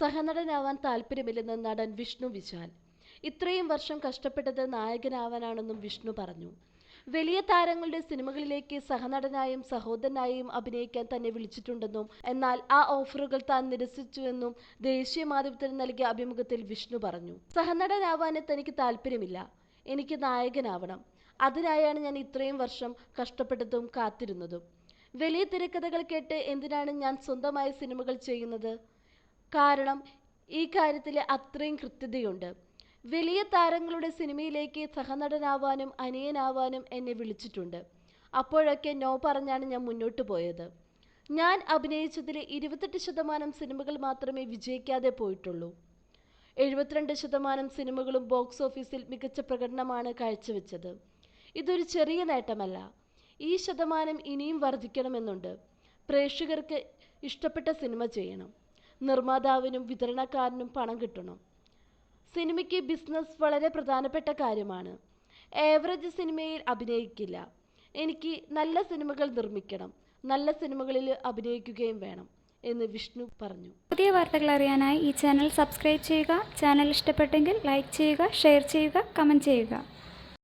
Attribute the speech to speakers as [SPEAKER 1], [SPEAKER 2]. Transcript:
[SPEAKER 1] സഹനടനാവാൻ താല്പര്യമില്ലെന്ന് നടൻ വിഷ്ണു വിശാൽ. ഇത്രയും വർഷം കഷ്ടപ്പെട്ടത് നായകനാവാനാണെന്നും വിഷ്ണു പറഞ്ഞു. വലിയ താരങ്ങളുടെ സിനിമകളിലേക്ക് സഹനടനായും സഹോദരനായും അഭിനയിക്കാൻ തന്നെ വിളിച്ചിട്ടുണ്ടെന്നും എന്നാൽ ആ ഓഫറുകൾ താൻ നിരസിച്ചുവെന്നും ദേശീയ മാധ്യമത്തിന് നൽകിയ അഭിമുഖത്തിൽ വിഷ്ണു പറഞ്ഞു. സഹനടനാവാന് തനിക്ക് താല്പര്യമില്ല. എനിക്ക് നായകനാവണം. അതിനായാണ് ഞാൻ ഇത്രയും വർഷം കഷ്ടപ്പെട്ടതും കാത്തിരുന്നതും. വലിയ തിരക്കഥകൾ കേട്ട് എന്തിനാണ് ഞാൻ സ്വന്തമായ സിനിമകൾ ചെയ്യുന്നത്? കാരണം ഈ കാര്യത്തിൽ അത്രയും കൃത്യതയുണ്ട്. വലിയ താരങ്ങളുടെ സിനിമയിലേക്ക് സഹനടനാവാനും അനിയനാവാനും എന്നെ വിളിച്ചിട്ടുണ്ട്. അപ്പോഴൊക്കെ നോ പറഞ്ഞാണ് ഞാൻ മുന്നോട്ട് പോയത്. ഞാൻ അഭിനയിച്ചതിൽ ഇരുപത്തെട്ട് ശതമാനം സിനിമകൾ മാത്രമേ വിജയിക്കാതെ പോയിട്ടുള്ളൂ. എഴുപത്തിരണ്ട് ശതമാനം സിനിമകളും ബോക്സ് ഓഫീസിൽ മികച്ച പ്രകടനമാണ് കാഴ്ചവെച്ചത്. ഇതൊരു ചെറിയ നേട്ടമല്ല. ഈ ശതമാനം ഇനിയും വർദ്ധിക്കണമെന്നുണ്ട്. പ്രേക്ഷകർക്ക് ഇഷ്ടപ്പെട്ട സിനിമ ചെയ്യണം. നിർമ്മാതാവിനും വിതരണക്കാരനും പണം കിട്ടണം. സിനിമയ്ക്ക് ബിസിനസ് വളരെ പ്രധാനപ്പെട്ട കാര്യമാണ്. ഏവറേജ് സിനിമയിൽ അഭിനയിക്കില്ല. എനിക്ക് നല്ല സിനിമകൾ നിർമ്മിക്കണം. നല്ല സിനിമകളിൽ അഭിനയിക്കുകയും വേണം എന്ന് വിഷ്ണു പറഞ്ഞു.
[SPEAKER 2] പുതിയ വാർത്തകൾ അറിയാനായി ഈ ചാനൽ സബ്സ്ക്രൈബ് ചെയ്യുക. ചാനൽ ഇഷ്ടപ്പെട്ടെങ്കിൽ ലൈക്ക് ചെയ്യുക ഷെയർ ചെയ്യുക കമന്റ് ചെയ്യുക.